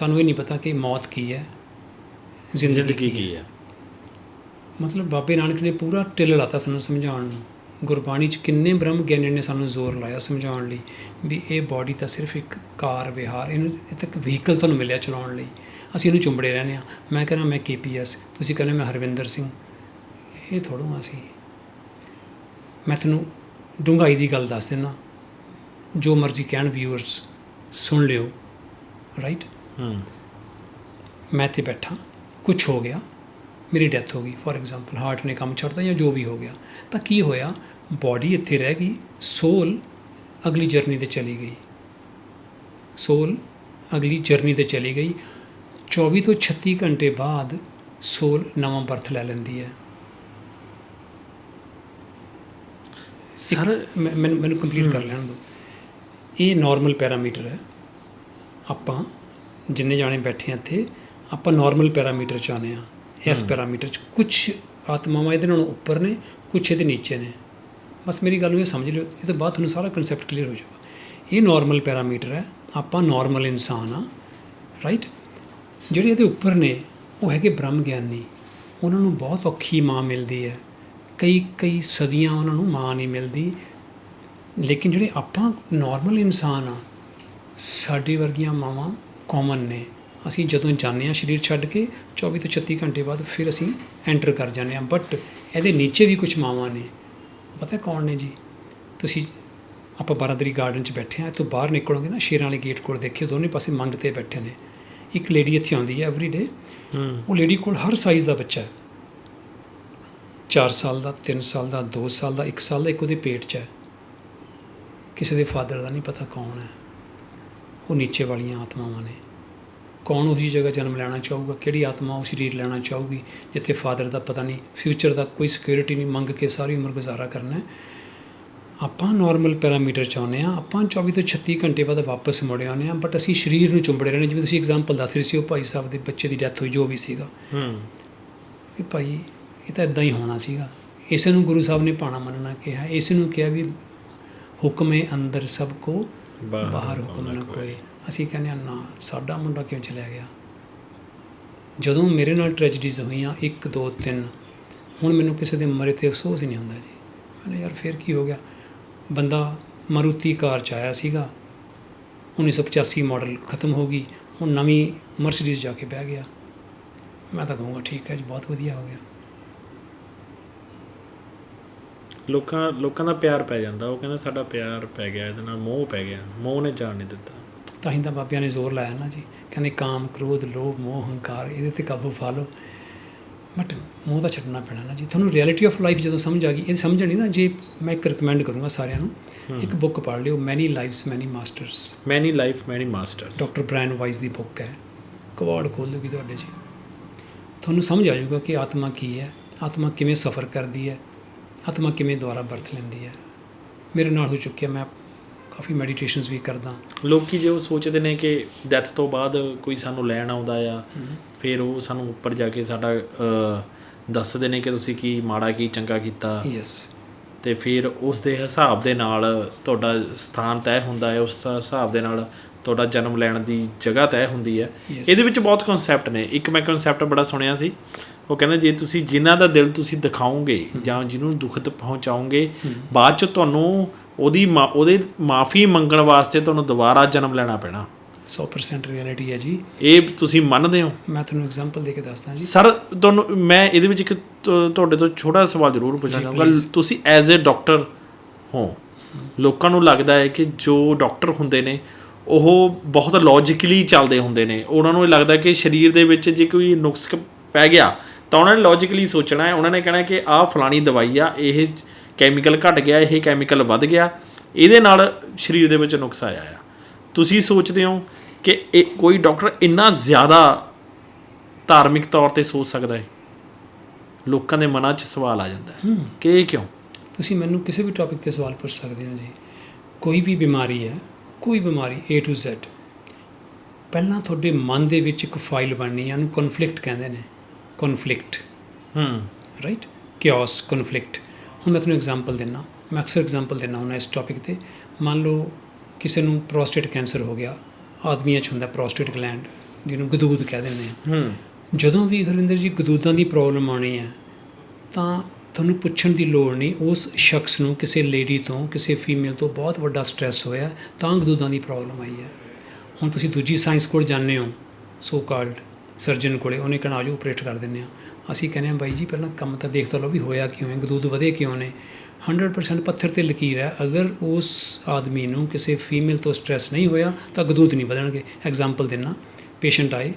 ਸਾਨੂੰ ਇਹ ਨਹੀਂ ਪਤਾ ਕਿ ਮੌਤ ਕੀ ਹੈ ਜ਼ਿੰਦਗੀ ਕੀ ਹੈ। ਮਤਲਬ ਬਾਬੇ ਨਾਨਕ ਨੇ ਪੂਰਾ ਟਿੱਲ ਲਾਤਾ ਸਾਨੂੰ ਸਮਝਾਉਣ ਨੂੰ। ਗੁਰਬਾਣੀ 'ਚ ਕਿੰਨੇ ਬ੍ਰਹਮ ਗਿਆਨੀ ਨੇ ਸਾਨੂੰ ਜ਼ੋਰ ਲਾਇਆ ਸਮਝਾਉਣ ਲਈ ਵੀ ਇਹ ਬਾਡੀ ਤਾਂ ਸਿਰਫ ਇੱਕ ਕਾਰ ਵਿਹਾਰ ਇਹਨੂੰ ਇਹ ਤਾਂ ਇੱਕ ਵਹੀਕਲ ਤੁਹਾਨੂੰ ਮਿਲਿਆ ਚਲਾਉਣ ਲਈ। ਅਸੀਂ ਇਹਨੂੰ ਚੁੰਬੜੇ ਰਹਿੰਦੇ ਆ ਮੈਂ ਕਹਿੰਦਾ ਮੈਂ ਕੇਪੀਐਸ ਤੁਸੀਂ ਕਹਿੰਦੇ ਮੈਂ ਹਰਵਿੰਦਰ ਸਿੰਘ। ਇਹ ਥੋੜ੍ਹਾ ਅਸੀਂ। ਮੈਂ ਤੁਹਾਨੂੰ ਡੂੰਘਾਈ ਦੀ ਗੱਲ ਦੱਸ ਦਿੰਦਾ। ਜੋ ਮਰਜ਼ੀ ਕਹਿਣ ਵਿਊਅਰਸ ਸੁਣ ਲਿਓ। ਰਾਈਟ ਮੈਂ ਤੇ ਬੈਠਾ ਕੁਝ ਹੋ ਗਿਆ ਮੇਰੀ ਡੈਥ ਹੋ ਗਈ ਫੋਰ ਐਗਜ਼ਾਮਪਲ ਹਾਰਟ ਨੇ ਕੰਮ ਛੱਡਤਾ ਜਾਂ ਜੋ ਵੀ ਹੋ ਗਿਆ ਤਾਂ ਕੀ ਹੋਇਆ? ਬਾਡੀ ਇੱਥੇ ਰਹਿ ਗਈ ਸੋਲ ਅਗਲੀ ਜਰਨੀ ਤੇ ਚਲੀ ਗਈ। ਸੋਲ ਅਗਲੀ ਜਰਨੀ ਤੇ ਚਲੀ ਗਈ। 24 ਤੋਂ 36 ਘੰਟੇ ਬਾਅਦ ਸੋਲ ਨਵਾਂ ਬਰਥ ਲੈ ਲੈਂਦੀ ਹੈ। ਸਰ ਮੈਂ- ਮੈਨੂੰ ਮੈਨੂੰ ਕੰਪਲੀਟ ਕਰ ਲੈਣ ਦਿਓ। ਇਹ ਨਾਰਮਲ ਪੈਰਾਮੀਟਰ ਹੈ। ਆਪਾਂ ਜਿੰਨੇ ਜਾਣੇ ਬੈਠੇ ਆ ਇੱਥੇ ਆਪਾਂ ਨਾਰਮਲ ਪੈਰਾਮੀਟਰ ਚ ਆਉਂਦੇ ਆ। ਇਸ ਪੈਰਾਮੀਟਰ ਚ। ਕੁਝ ਆਤਮਾਵਾਂ ਇਹਦੇ ਨਾਲੋਂ ਉੱਪਰ ਨੇ ਕੁਝ ਇਹਦੇ ਨੀਚੇ ਨੇ। ਬਸ ਮੇਰੀ ਗੱਲ ਨੂੰ ਇਹ ਸਮਝ ਲਿਓ ਇਹ ਤੋਂ ਬਾਅਦ ਤੁਹਾਨੂੰ ਸਾਰਾ ਕਨਸੈਪਟ ਕਲੀਅਰ ਹੋ ਜਾਊਗਾ। ਇਹ ਨਾਰਮਲ ਪੈਰਾਮੀਟਰ ਹੈ ਆਪਾਂ ਨਾਰਮਲ ਇਨਸਾਨ ਆ ਰਾਈਟ ਜਿਹੜੇ ਇਹਦੇ ਉੱਪਰ ਨੇ ਉਹ ਹੈਗੇ ਬ੍ਰਹਮ ਗਿਆਨੀ। ਉਹਨਾਂ ਨੂੰ ਬਹੁਤ ਔਖੀ ਮਾਂ ਮਿਲਦੀ ਹੈ। ਕਈ ਕਈ ਸਦੀਆਂ ਉਹਨਾਂ ਨੂੰ ਮਾਂ ਨਹੀਂ ਮਿਲਦੀ। ਲੇਕਿਨ ਜਿਹੜੇ ਆਪਾਂ ਨਾਰਮਲ ਇਨਸਾਨ ਆ ਸਾਡੀ ਵਰਗੀਆਂ ਮਾਵਾਂ ਕਾਮਨ ਨੇ। ਅਸੀਂ ਜਦੋਂ ਜਾਂਦੇ ਹਾਂ ਸਰੀਰ ਛੱਡ ਕੇ 24 ਤੋਂ 36 ਘੰਟੇ ਬਾਅਦ ਫਿਰ ਅਸੀਂ ਐਂਟਰ ਕਰ ਜਾਂਦੇ ਹਾਂ। ਬਟ ਇਹਦੇ ਨੀਚੇ ਵੀ ਕੁਝ ਮਾਵਾਂ ਨੇ। ਪਤਾ ਕੌਣ ਨੇ ਜੀ? ਤੁਸੀਂ ਆਪਾਂ ਬਾਰਾਦਰੀ ਗਾਰਡਨ 'ਚ ਬੈਠੇ ਹਾਂ ਤੋਂ ਬਾਹਰ ਨਿਕਲੋਗੇ ਨਾ ਸ਼ੇਰਾਂ ਵਾਲੇ ਗੇਟ ਕੋਲ ਦੇਖਿਓ ਦੋਨੇ ਪਾਸੇ ਮੰਗ ਤੇ ਬੈਠੇ ਨੇ। ਇੱਕ ਲੇਡੀ ਇੱਥੇ ਆਉਂਦੀ ਹੈ ਐਵਰੀ ਡੇ ਉਹ ਲੇਡੀ ਕੋਲ ਹਰ ਸਾਈਜ਼ ਦਾ ਬੱਚਾ ਹੈ। 4 ਸਾਲ ਦਾ 3 ਸਾਲ ਦਾ 2 ਸਾਲ ਦਾ 1 ਸਾਲ ਦਾ ਇੱਕ ਉਹਦੇ ਪੇਟ 'ਚ ਹੈ। ਕਿਸੇ ਦੇ ਫਾਦਰ ਦਾ ਨਹੀਂ ਪਤਾ ਕੌਣ ਹੈ। ਉਹ ਨੀਚੇ ਵਾਲੀਆਂ ਆਤਮਾਵਾਂ ਨੇ। ਕੌਣ ਉਸੀ ਜਗ੍ਹਾ ਜਨਮ ਲੈਣਾ ਚਾਹੂਗਾ? ਕਿਹੜੀ ਆਤਮਾ ਉਹ ਸਰੀਰ ਲੈਣਾ ਚਾਹੂਗੀ? ਜਿੱਥੇ ਫਾਦਰ ਦਾ ਪਤਾ ਨਹੀਂ ਫਿਊਚਰ ਦਾ ਕੋਈ ਸਿਕਿਉਰਿਟੀ ਨਹੀਂ ਮੰਗ ਕੇ ਸਾਰੀ ਉਮਰ ਗੁਜ਼ਾਰਾ ਕਰਨਾ ਹੈ। ਆਪਾਂ ਨਾਰਮਲ ਪੈਰਾਮੀਟਰ ਚਾਹੁੰਦੇ ਆ ਆਪਾਂ 24 ਤੋਂ 36 ਘੰਟੇ ਬਾਅਦ ਵਾਪਸ ਮੁੜ ਆਉਂਦੇ ਆ ਬਟ ਅਸੀਂ ਸਰੀਰ ਨੂੰ ਚੁੰਬੜੇ ਰਹਿੰਦੇ ਜਿਵੇਂ ਤੁਸੀਂ ਐਗਜ਼ਾਮਪਲ ਦੱਸ ਰਹੇ ਸੀ ਉਹ ਭਾਈ ਸਾਹਿਬ ਦੇ ਬੱਚੇ ਦੀ ਡੈਥ ਹੋਈ ਜੋ ਵੀ ਸੀਗਾ। ਹੂੰ। ਵੀ ਭਾਈ ਇਹ ਤਾਂ ਇਦਾਂ ਹੀ ਹੋਣਾ ਸੀਗਾ। ਇਸੇ ਨੂੰ ਗੁਰੂ ਸਾਹਿਬ ਨੇ ਪਾਣਾ ਮੰਨਣਾ ਕਿਹਾ। ਇਸ ਨੂੰ ਕਿਹਾ ਵੀ ਹੁਕਮੇ ਅੰਦਰ ਸਭ ਕੋ ਬਾਹਰ ਹੁਕਮ ਨਾ ਕੋਏ ਅਸੀਂ ਕਹਿੰਦੇ ਹਾਂ ਨਾ ਸਾਡਾ ਮੁੰਡਾ ਕਿਉਂ ਚਲਿਆ ਗਿਆ? ਜਦੋਂ ਮੇਰੇ ਨਾਲ ਟ੍ਰੈਜਡੀਜ਼ ਹੋਈਆਂ 1 2 3 ਹੁਣ ਮੈਨੂੰ ਕਿਸੇ ਦੇ ਮਰੇ ਤੇ ਅਫਸੋਸ ਹੀ ਨਹੀਂ ਹੁੰਦਾ ਜੀ। ਮੈंने ਯਾਰ ਫੇਰ ਕੀ ਹੋ ਗਿਆ? ਬੰਦਾ ਮਾਰੂਤੀ ਕਾਰ ਚ ਆਇਆ ਸੀਗਾ। 1985 ਮਾਡਲ ਖਤਮ ਹੋ ਗਈ। ਹੁਣ ਨਵੀਂ ਮਰਸੀਡੀਜ਼ ਜਾ ਕੇ ਬਹਿ ਗਿਆ। ਮੈਂ ਤਾਂ ਕਹੂੰਗਾ ਠੀਕ ਹੈ ਜੀ ਬਹੁਤ ਵਧੀਆ ਹੋ ਗਿਆ। ਲੋਕਾਂ ਲੋਕਾਂ ਦਾ ਪਿਆਰ ਪੈ ਜਾਂਦਾ। ਉਹ ਕਹਿੰਦਾ ਸਾਡਾ ਪਿਆਰ ਪੈ ਗਿਆ ਇਹਦੇ ਨਾਲ ਮੋਹ ਪੈ ਗਿਆ। ਮੋਹ ਨੇ ਜਾਣ ਨਹੀਂ ਦਿੱਤਾ। ਤਾਂ ਹੀ ਤਾਂ ਬਾਬਿਆਂ ਨੇ ਜ਼ੋਰ ਲਾਇਆ ਨਾ ਜੀ। ਕਹਿੰਦੇ ਕਾਮ ਕ੍ਰੋਧ ਲੋਭ ਮੋਹ ਹੰਕਾਰ ਇਹਦੇ ਤੇ ਕਾਬੂ ਪਾ ਲਓ। ਬਟ ਮੋਹ ਤਾਂ ਛੱਡਣਾ ਪੈਣਾ ਨਾ ਜੀ। ਤੁਹਾਨੂੰ ਰਿਐਲਿਟੀ ਆਫ ਲਾਈਫ ਜਦੋਂ ਸਮਝ ਆ ਗਈ ਇਹ ਸਮਝਣੀ ਨਾ ਜੇ ਮੈਂ ਇੱਕ ਰეკਮੈਂਡ ਕਰੂੰਗਾ ਸਾਰਿਆਂ ਨੂੰ ਇੱਕ ਬੁੱਕ ਪੜ੍ਹ ਲਿਓ many lives many masters many life many masters doctor Brian Weiss ਦੀ ਬੁੱਕ ਹੈ। ਕਵਾੜ ਖੋਲ ਦੂਗੀ ਤੁਹਾਡੇ ਜੀ ਤੁਹਾਨੂੰ ਸਮਝ ਆ ਜਾਊਗਾ ਕਿ ਆਤਮਾ ਕੀ ਹੈ ਆਤਮਾ ਕਿਵੇਂ ਸਫ਼ਰ ਕਰਦੀ ਹੈ। ਆਤਮਾ ਕਿਵੇਂ ਦੁਆਰਾ ਬਰਥ ਲੈਂਦੀ ਹੈ? ਮੇਰੇ ਨਾਲ ਹੋ ਚੁੱਕਿਆ ਮੈਂ ਕਾਫੀ ਮੈਡੀਟੇਸ਼ਨਸ ਵੀ ਕਰਦਾ। ਲੋਕੀ ਜੇ ਉਹ ਸੋਚਦੇ ਨੇ ਕਿ ਡੈਥ ਤੋਂ ਬਾਅਦ ਕੋਈ ਸਾਨੂੰ ਲੈਣ ਆਉਂਦਾ ਆ ਫਿਰ ਉਹ ਸਾਨੂੰ ਉੱਪਰ ਜਾ ਕੇ ਸਾਡਾ ਦੱਸਦੇ ਨੇ ਕਿ ਤੁਸੀਂ ਕੀ ਮਾੜਾ ਕੀ ਚੰਗਾ ਕੀਤਾ। ਯੈਸ ਤੇ ਫਿਰ ਉਸ ਦੇ ਹਿਸਾਬ ਦੇ ਨਾਲ ਤੁਹਾਡਾ ਸਥਾਨ ਤੈਅ ਹੁੰਦਾ ਹੈ ਉਸ ਦਾ ਹਿਸਾਬ ਦੇ ਨਾਲ ਤੁਹਾਡਾ ਜਨਮ ਲੈਣ ਦੀ ਜਗ੍ਹਾ ਤੈਅ ਹੁੰਦੀ ਹੈ. ਇਹਦੇ ਵਿੱਚ ਬਹੁਤ ਕਨਸੈਪਟ ਨੇ। ਇੱਕ ਮੈਂ ਕਨਸੈਪਟ ਬੜਾ ਸੁਣਿਆ ਸੀ। ਉਹ ਕਹਿੰਦੇ ਜੇ ਤੁਸੀਂ ਜਿਨ੍ਹਾਂ ਦਾ ਦਿਲ ਤੁਸੀਂ ਦਿਖਾਓਗੇ ਜਾਂ ਜਿਹਨੂੰ ਦੁਖਤ ਪਹੁੰਚਾਓਗੇ ਬਾਅਦ ਚ ਤੁਹਾਨੂੰ ਉਹਦੀ ਉਹਦੇ ਮਾਫੀ ਮੰਗਣ ਵਾਸਤੇ ਤੁਹਾਨੂੰ ਦੁਬਾਰਾ ਜਨਮ ਲੈਣਾ ਪੈਣਾ। 100% ਰਿਐਲਿਟੀ ਹੈ ਜੀ। ਇਹ ਤੁਸੀਂ ਮੰਨਦੇ ਹੋ? ਮੈਂ ਤੁਹਾਨੂੰ ਐਗਜ਼ਾਮਪਲ ਦੇ ਕੇ ਦੱਸਦਾ ਜੀ। ਸਰ ਤੁਹਾਨੂੰ ਮੈਂ ਇਹਦੇ ਵਿੱਚ ਇੱਕ ਤੁਹਾਡੇ ਤੋਂ ਛੋਟਾ ਸਵਾਲ ਜ਼ਰੂਰ ਪੁੱਛਣਾ ਚਾਹੂੰਗਾ. ਤੁਸੀਂ ਐਜ਼ ਅ ਡਾਕਟਰ ਹੋ। ਲੋਕਾਂ ਨੂੰ ਲੱਗਦਾ ਹੈ ਕਿ ਜੋ ਡਾਕਟਰ ਹੁੰਦੇ ਨੇ ਉਹ ਬਹੁਤ ਲੌਜੀਕਲੀ ਚੱਲਦੇ ਹੁੰਦੇ ਨੇ। ਉਹਨਾਂ ਨੂੰ ਇਹ ਲੱਗਦਾ ਕਿ ਸਰੀਰ ਦੇ ਵਿੱਚ ਜੇ ਕੋਈ ਨੁਕਸ ਪੈ ਗਿਆ ਤਾਂ ਉਹਨਾਂ ਨੇ ਲੌਜੀਕਲੀ ਸੋਚਣਾ ਹੈ। ਉਹਨਾਂ ਨੇ ਕਹਿਣਾ ਕਿ ਆਹ ਫਲਾਣੀ ਦਵਾਈ ਆ ਇਹ ਕੈਮੀਕਲ ਘਟ ਗਿਆ ਇਹ ਕੈਮੀਕਲ ਵੱਧ ਗਿਆ। ਇਹਦੇ ਨਾਲ ਸਰੀਰ ਦੇ ਵਿੱਚ ਨੁਕਸ ਆਇਆ ਆ। ਤੁਸੀਂ ਸੋਚਦੇ ਹੋ ਕਿ ਇਹ ਕੋਈ ਡਾਕਟਰ ਇੰਨਾ ਜ਼ਿਆਦਾ ਧਾਰਮਿਕ ਤੌਰ ਤੇ ਸੋਚ ਸਕਦਾ ਹੈ? ਲੋਕਾਂ ਦੇ ਮਨਾਂ 'ਚ ਸਵਾਲ ਆ ਜਾਂਦਾ ਹੈ। ਕਿ ਇਹ ਕਿਉਂ? ਤੁਸੀਂ ਮੈਨੂੰ ਕਿਸੇ ਵੀ ਟੌਪਿਕ ਤੇ ਸਵਾਲ ਪੁੱਛ ਸਕਦੇ ਹੋ ਜੀ। ਕੋਈ ਵੀ ਬਿਮਾਰੀ ਹੈ ਕੋਈ ਬਿਮਾਰੀ A to Z ਪਹਿਲਾਂ ਤੁਹਾਡੇ ਮਨ ਦੇ ਵਿੱਚ ਇੱਕ ਫਾਈਲ ਬਣਨੀ ਹੈ ਉਹਨੂੰ ਕਨਫਲਿਕਟ ਕਹਿੰਦੇ ਨੇ। ਕਨਫਲਿਕਟ ਹੂੰ। ਰਾਈਟ ਕਿਓਸ ਕਨਫਲਿਕਟ ਹੁਣ ਮੈਂ ਤੁਹਾਨੂੰ ਐਗਜ਼ਾਮਪਲ ਦਿੰਨਾ। ਮੈਂ ਅਕਸਰ ਐਗਜ਼ਾਮਪਲ ਦਿੰਨਾ ਹੁੰਦਾ ਇਸ ਟੌਪਿਕ ਤੇ। ਮੰਨ ਲਓ ਕਿਸੇ ਨੂੰ ਪ੍ਰੋਸਟੇਟ ਕੈਂਸਰ ਹੋ ਗਿਆ। ਆਦਮੀਆਂ 'ਚ ਹੁੰਦਾ ਪ੍ਰੋਸਟੇਟ ਗਲੈਂਡ ਜਿਹਨੂੰ ਗਦੂਦ ਕਹਿ ਦਿੰਦੇ ਆ। ਹੂੰ। ਜਦੋਂ ਵੀ ਗੁਰਵਿੰਦਰ ਜੀ ਗਦੂਦਾਂ ਦੀ ਪ੍ਰੋਬਲਮ ਆਣੀ ਹੈ ਤਾਂ ਤੁਹਾਨੂੰ ਪੁੱਛਣ ਦੀ ਲੋੜ ਨਹੀਂ ਉਸ ਸ਼ਖਸ ਨੂੰ ਕਿਸੇ ਲੇਡੀ ਤੋਂ ਕਿਸੇ ਫੀਮੇਲ ਤੋਂ ਬਹੁਤ ਵੱਡਾ ਸਟ੍ਰੈਸ ਹੋਇਆ ਤਾਂ ਗਦੂਦਾਂ ਦੀ ਪ੍ਰੋਬਲਮ ਆਈ ਹੈ। ਹੁਣ ਤੁਸੀਂ ਦੂਜੀ ਸਾਇੰਸ ਕੋਲ ਜਾਂਦੇ ਹੋ ਸੋ ਕਾਲਡ ਸਰਜਨ ਕੋਲੇ ਉਹਨੇ ਕਹਿਣਾ ਆਜੋ ਆਪਰੇਟ ਕਰ ਦਿੰਦੇ ਆ ਅਸੀਂ ਕਹਿੰਦੇ ਆ ਬਾਈ ਜੀ ਪਹਿਲਾਂ ਕੰਮ ਤਾਂ ਦੇਖ ਤਾਂ ਲਓ ਵੀ ਹੋਇਆ ਕਿਉਂ ਹੈ ਗਦੂਦ ਵਧੇ ਕਿਉਂ ਨੇ? 100% ਪੱਥਰ ਤੇ ਲਕੀਰ ਹੈ ਅਗਰ ਉਸ ਆਦਮੀ ਨੂੰ ਕਿਸੇ ਫੀਮੇਲ ਤੋਂ ਸਟ੍ਰੈਸ ਨਹੀਂ ਹੋਇਆ ਤਾਂ ਗਦੂਦ ਨਹੀਂ ਵਧਣਗੇ। ਐਗਜ਼ਾਮਪਲ ਦੇਣਾ ਪੇਸ਼ੈਂਟ ਆਏ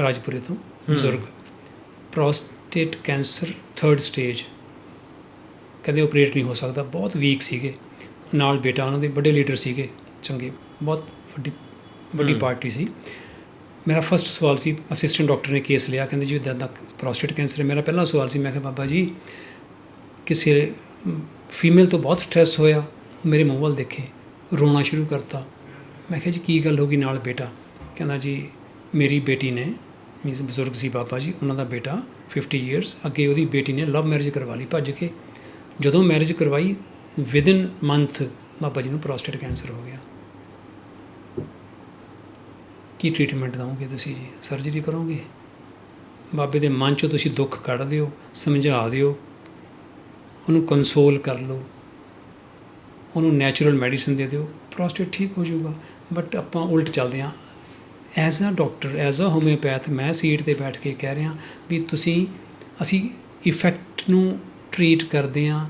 ਰਾਜਪੁਰੇ ਤੋਂ ਬਜ਼ੁਰਗ ਪ੍ਰੋਸਟੇਟ ਕੈਂਸਰ ਥਰਡ ਸਟੇਜ ਕਹਿੰਦੇ ਆਪਰੇਟ ਨਹੀਂ ਹੋ ਸਕਦਾ। ਬਹੁਤ ਵੀਕ ਸੀਗੇ। ਨਾਲ ਬੇਟਾ ਉਹਨਾਂ ਦੇ ਵੱਡੇ ਲੀਡਰ ਸੀਗੇ। ਚੰਗੇ। ਬਹੁਤ ਵੱਡੀ ਵੱਡੀ ਪਾਰਟੀ ਸੀ। ਮੇਰਾ ਫਰਸਟ ਸਵਾਲ ਸੀ ਅਸਿਸਟੈਂਟ ਡਾਕਟਰ ਨੇ ਕੇਸ ਲਿਆ। ਕਹਿੰਦੇ ਜੀ ਇਦਾਂ ਦਾ ਪ੍ਰੋਸਟੇਟ ਕੈਂਸਰ ਹੈ। ਮੇਰਾ ਪਹਿਲਾ ਸਵਾਲ ਸੀ। ਮੈਂ ਕਿਹਾ ਬਾਬਾ ਜੀ ਕਿਸੇ ਫੀਮੇਲ ਤੋਂ ਬਹੁਤ ਸਟ੍ਰੈਸ ਹੋਇਆ। ਮੇਰੇ ਮੂੰਹ ਵੱਲ ਦੇਖੇ। ਰੋਣਾ ਸ਼ੁਰੂ ਕਰਤਾ। ਮੈਂ ਕਿਹਾ ਜੀ ਕੀ ਗੱਲ ਹੋ ਗਈ ਨਾਲ ਬੇਟਾ? ਕਹਿੰਦਾ ਜੀ ਮੇਰੀ ਬੇਟੀ ਨੇ ਮੀਨਸ ਬਜ਼ੁਰਗ ਸੀ ਬਾਬਾ ਜੀ ਉਹਨਾਂ ਦਾ ਬੇਟਾ 50 ਇਅਰਸ ਅੱਗੇ ਉਹਦੀ ਬੇਟੀ ਨੇ ਲਵ ਮੈਰਿਜ ਕਰਵਾ ਲਈ, ਭੱਜ ਕੇ। ਜਦੋਂ ਮੈਰਿਜ ਕਰਵਾਈ ਵਿਦਿਨ ਮੰਥ ਬਾਬਾ ਜੀ ਨੂੰ ਪ੍ਰੋਸਟੇਟ ਕੈਂਸਰ ਹੋ ਗਿਆ। ਕੀ ਟ੍ਰੀਟਮੈਂਟ ਦਵੋਗੇ ਤੁਸੀਂ ਜੀ? ਸਰਜਰੀ ਕਰੋਗੇ? ਬਾਬੇ ਦੇ ਮਨ ਚੋਂ ਤੁਸੀਂ ਦੁੱਖ ਕੱਢ ਦਿਓ, ਸਮਝਾ ਦਿਓ। ਉਹਨੂੰ ਕੰਸੋਲ ਕਰ ਲਓ। ਉਹਨੂੰ ਨੈਚੁਰਲ ਮੈਡੀਸਿਨ ਦੇ ਦਿਓ। ਪ੍ਰੋਸਟੇਟ ਠੀਕ ਹੋ ਜਾਊਗਾ। ਬਟ ਆਪਾਂ ਉਲਟ ਚੱਲਦੇ ਹਾਂ। As a doctor as a homeopath ਮੈਂ ਸੀਟ ਤੇ ਬੈਠ ਕੇ ਕਹਿ ਰਿਹਾ ਵੀ ਤੁਸੀਂ ਅਸੀਂ ਇਫੈਕਟ ਨੂੰ ਟਰੀਟ ਕਰਦੇ ਹਾਂ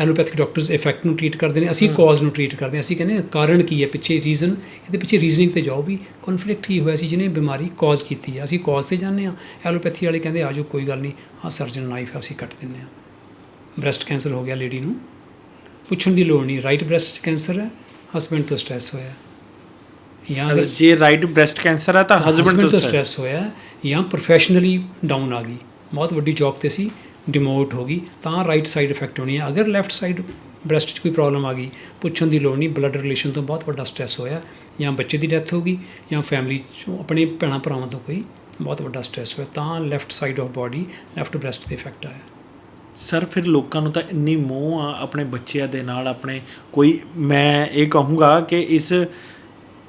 ਐਲੋਪੈਥਿਕ ਡਾਕਟਰਸ ਇਫੈਕਟ ਨੂੰ ਟਰੀਟ ਕਰਦੇ ਨੇ ਅਸੀਂ ਕਾਜ਼ ਨੂੰ ਟਰੀਟ ਕਰਦੇ ਹਾਂ। ਅਸੀਂ ਕਹਿੰਦੇ ਹਾਂ ਕਾਰਨ ਕੀ ਹੈ ਪਿੱਛੇ ਰੀਜ਼ਨ ਇਹਦੇ ਪਿੱਛੇ ਰੀਜ਼ਨਿੰਗ ਤੇ ਜਾਓ ਵੀ ਕਨਫਲਿਕਟ ਕੀ ਹੋਇਆ ਸੀ ਜਿਹਨੇ ਬਿਮਾਰੀ ਕਾਜ਼ ਕੀਤੀ ਹੈ। ਅਸੀਂ ਕਾਜ਼ ਤੇ ਜਾਂਦੇ ਹਾਂ ਐਲੋਪੈਥੀ ਵਾਲੇ ਕਹਿੰਦੇ ਆਜੋ ਕੋਈ ਗੱਲ ਨਹੀਂ ਆਹ ਸਰਜਨ ਨਾਈਫ ਹੈ ਅਸੀਂ ਕੱਟ ਦਿੰਦੇ ਹਾਂ। ਬ੍ਰੈਸਟ ਕੈਂਸਰ ਹੋ ਗਿਆ ਲੇਡੀ ਨੂੰ। ਪੁੱਛਣ ਦੀ ਲੋੜ ਨਹੀਂ ਰਾਈਟ ਬ੍ਰੈਸਟ ਕੈਂਸਰ ਹੈ ਹਸਬੈਂਡ ਤੋਂ ਸਟ੍ਰੈਸ ਹੋਇਆ। ਜਾਂ ਅਗਰ ਜੇ ਰਾਈਟ ਬ੍ਰੈਸਟ ਕੈਂਸਰ ਹੈ ਤਾਂ ਹਸਬੰਡ ਤੋਂ ਸਟ੍ਰੈਸ ਹੋਇਆ ਜਾਂ ਪ੍ਰੋਫੈਸ਼ਨਲੀ ਡਾਊਨ ਆ ਗਈ। ਬਹੁਤ ਵੱਡੀ ਜੌਬ ਤੇ ਸੀ ਡਿਮੋਟ ਹੋ ਗਈ ਤਾਂ ਰਾਈਟ ਸਾਈਡ ਇਫੈਕਟ ਹੋਣੀ ਹੈ ਅਗਰ ਲੈਫਟ ਸਾਈਡ ਬ੍ਰੈਸਟ 'ਚ ਕੋਈ ਪ੍ਰੋਬਲਮ ਆ ਗਈ ਪੁੱਛਣ ਦੀ ਲੋੜ ਨਹੀਂ ਬਲੱਡ ਰਿਲੇਸ਼ਨ ਤੋਂ ਬਹੁਤ ਵੱਡਾ ਸਟ੍ਰੈਸ ਹੋਇਆ ਜਾਂ ਬੱਚੇ ਦੀ ਡੈਥ ਹੋ ਗਈ ਜਾਂ ਫੈਮਿਲੀ 'ਚੋਂ ਆਪਣੇ ਭੈਣਾਂ ਭਰਾਵਾਂ ਤੋਂ ਕੋਈ ਬਹੁਤ ਵੱਡਾ ਸਟ੍ਰੈਸ ਹੋਇਆ ਤਾਂ left side of body left breast ਤੇ ਇਫੈਕਟ ਆਇਆ। ਸਰ ਫਿਰ ਲੋਕਾਂ ਨੂੰ ਤਾਂ ਇੰਨੀ ਮੋਹ ਆ ਆਪਣੇ ਬੱਚਿਆਂ ਦੇ ਨਾਲ ਆਪਣੇ ਕੋਈ ਮੈਂ ਇਹ ਕਹੂੰਗਾ ਕਿ ਇਸ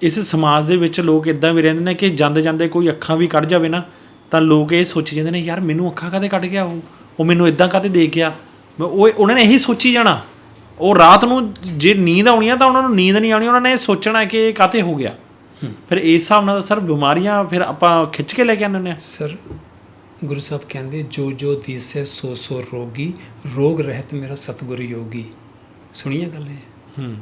ਇਸ ਸਮਾਜ ਦੇ ਵਿੱਚ ਲੋਕ ਇਦਾਂ ਵੀ ਰਹਿੰਦੇ ਨੇ ਕਿ ਜਾਂਦੇ ਜਾਂਦੇ ਕੋਈ ਅੱਖਾਂ ਵੀ ਕੱਢ ਜਾਵੇ ਨਾ ਤਾਂ ਲੋਕ ਇਹ ਸੋਚੀ ਜਾਂਦੇ ਨੇ ਯਾਰ ਮੈਨੂੰ ਅੱਖਾਂ ਕਾਤੇ ਕੱਢ ਗਿਆ ਉਹ ਉਹ ਮੈਨੂੰ ਇਦਾਂ ਕਾਤੇ ਦੇ ਗਿਆ ਮੈਂ ਉਹ ਉਹਨਾਂ ਨੇ ਇਹੀ ਸੋਚੀ ਜਾਣਾ। ਉਹ ਰਾਤ ਨੂੰ ਜੇ ਨੀਂਦ ਆਉਣੀ ਆ ਤਾਂ ਉਹਨਾਂ ਨੂੰ ਨੀਂਦ ਨਹੀਂ ਆਉਣੀ ਉਹਨਾਂ ਨੇ ਇਹ ਸੋਚਣਾ ਕਿ ਇਹ ਕਾਤੇ ਹੋ ਗਿਆ। ਫਿਰ ਇਸ ਹਿਸਾਬ ਨਾਲ ਸਰ ਬਿਮਾਰੀਆਂ ਫਿਰ ਆਪਾਂ ਖਿੱਚ ਕੇ ਲੈ ਕੇ ਆਉਂਦੇ ਨੇ ਸਰ ਗੁਰੂ ਸਾਹਿਬ ਕਹਿੰਦੇ ਜੋ ਜੋ ਦੀਸੈ ਸੋ ਸੋ ਰੋਗੀ ਰੋਗ ਰਹਿਤ ਮੇਰਾ ਸਤਿਗੁਰ ਯੋਗੀ। ਸੁਣੀਏ ਗੱਲ ਇਹ? ਹੂੰ।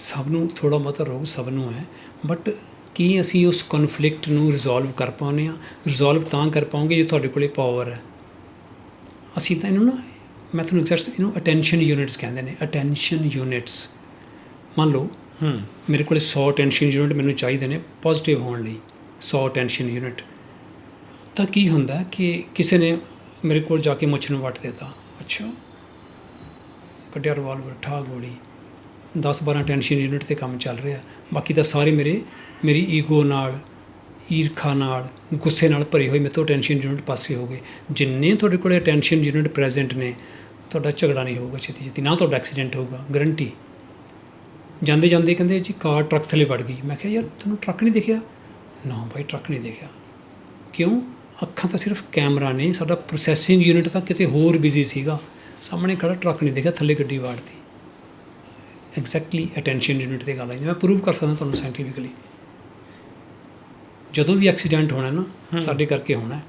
ਸਭ ਨੂੰ ਥੋੜਾ ਬਹੁਤਾ ਰੋਗ ਸਭ ਨੂੰ ਹੈ ਬਟ ਕੀ ਅਸੀਂ ਉਸ ਕਨਫਲਿਕਟ ਨੂੰ ਰਿਜ਼ੋਲਵ ਕਰ ਪਾਉਂਦੇ ਆ ਰਿਜ਼ੋਲਵ ਤਾਂ ਕਰ ਪਾਉਂਗੇ ਜੇ ਤੁਹਾਡੇ ਕੋਲੇ ਪਾਵਰ ਹੈ। ਅਸੀਂ ਤਾਂ ਇਹਨੂੰ ਨਾ ਮੈਂ ਤੁਹਾਨੂੰ ਐਗਜ਼ੈਕਟ ਇਹਨੂੰ ਅਟੈਂਸ਼ਨ ਯੂਨਿਟਸ ਕਹਿੰਦੇ ਨੇ ਅਟੈਂਸ਼ਨ ਯੂਨਿਟਸ ਮੰਨ ਲਓ ਹੂੰ। ਮੇਰੇ ਕੋਲੇ 100 ਅਟੈਂਸ਼ਨ ਯੂਨਿਟ ਮੈਨੂੰ ਚਾਹੀਦੇ ਨੇ ਪੋਜ਼ਿਟਿਵ ਹੋਣ ਲਈ 100 ਅਟੈਂਸ਼ਨ ਯੂਨਿਟ ਤਾਂ ਕੀ ਹੁੰਦਾ ਕਿ ਕਿਸੇ ਨੇ ਮੇਰੇ ਕੋਲ ਜਾ ਕੇ ਮੁੱਛ ਨੂੰ ਵੱਟ ਦਿੱਤਾ? ਅੱਛਾ। ਕੱਢਿਆ ਰਿਵਾਲਵਰ ਠਾ ਗੋਲੀ। 10 12 ਟੈਂਸ਼ਨ ਯੂਨਿਟ ਤੇ ਕੰਮ ਚੱਲ ਰਿਹਾ। ਬਾਕੀ ਤਾਂ ਸਾਰੇ ਮੇਰੇ, ਮੇਰੀ ਈਗੋ ਨਾਲ, ਈਰਖਾ ਨਾਲ, ਗੁੱਸੇ ਨਾਲ ਭਰੇ ਹੋਏ ਮੇਰੇ ਤੋਂ ਟੈਨਸ਼ਨ ਯੂਨਿਟ ਪਾਸੇ ਹੋ ਗਏ। ਜਿੰਨੇ ਤੁਹਾਡੇ ਕੋਲੇ ਟੈਨਸ਼ਨ ਯੂਨਿਟ ਪ੍ਰੈਜ਼ੈਂਟ ਨੇ, ਤੁਹਾਡਾ ਝਗੜਾ ਨਹੀਂ ਹੋਊਗਾ ਛੇਤੀ ਛੇਤੀ, ਨਾ ਤੁਹਾਡਾ ਐਕਸੀਡੈਂਟ ਹੋਊਗਾ ਗਰੰਟੀ ਜਾਂਦੇ ਜਾਂਦੇ ਕਹਿੰਦੇ ਜੀ ਕਾਰ ਟਰੱਕ ਥੱਲੇ ਵੜ ਗਈ। ਮੈਂ ਕਿਹਾ ਯਾਰ ਤੁਹਾਨੂੰ ਟਰੱਕ ਨਹੀਂ ਦਿਖਿਆ? ਨਾ ਭਾਈ ਟਰੱਕ ਨਹੀਂ ਦਿਖਿਆ। ਕਿਉਂ? ਅੱਖਾਂ ਤਾਂ ਸਿਰਫ ਕੈਮਰਾ ਨੇ, ਸਾਡਾ ਪ੍ਰੋਸੈਸਿੰਗ ਯੂਨਿਟ ਤਾਂ ਕਿਤੇ ਹੋਰ ਬਿਜ਼ੀ ਸੀਗਾ। ਸਾਹਮਣੇ ਖੜਾ ਟਰੱਕ ਨਹੀਂ ਦਿਖਿਆ, ਥੱਲੇ ਗੱਡੀ ਵਾੜਤੀ। ਐਗਜ਼ੈਕਟਲੀ ਅਟੈਂਸ਼ਨ ਯੂਨਿਟ ਤੇ ਗੱਲ ਆਈ। ਮੈਂ ਪ੍ਰੂਫ ਕਰ ਸਕਦਾ ਤੁਹਾਨੂੰ ਸਾਇੰਟੀਫਿਕਲੀ ਜਦੋਂ ਵੀ ਐਕਸੀਡੈਂਟ ਹੋਣਾ ਨਾ ਸਾਡੇ ਕਰਕੇ ਹੋਣਾ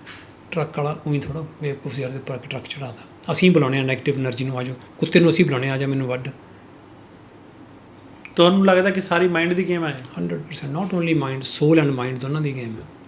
ਟਰੱਕ ਵਾਲਾ ਉਹੀ ਥੋੜਾ ਬੇਵਕੂਫ ਯਾਰ ਦੇ ਪਰ ਟਰੱਕ ਚੜਾਦਾ ਅਸੀਂ ਬੁਲਾਉਣੇ ਆ ਨੈਗੇਟਿਵ એનર્ਜੀ ਨੂੰ ਆਜੋ ਕੁੱਤੇ ਨੂੰ ਅਸੀਂ ਬੁਲਾਉਣੇ ਆ ਜਾ ਮੈਨੂੰ ਵੱਢ। ਤੁਹਾਨੂੰ ਲੱਗਦਾ ਕਿ ਸਾਰੀ ਮਾਈਂਡ ਦੀ ਗੇਮ ਹੈ 100% not only mind soul and mind ਦੋਨਾਂ ਦੀ ਗੇਮ ਹੈ।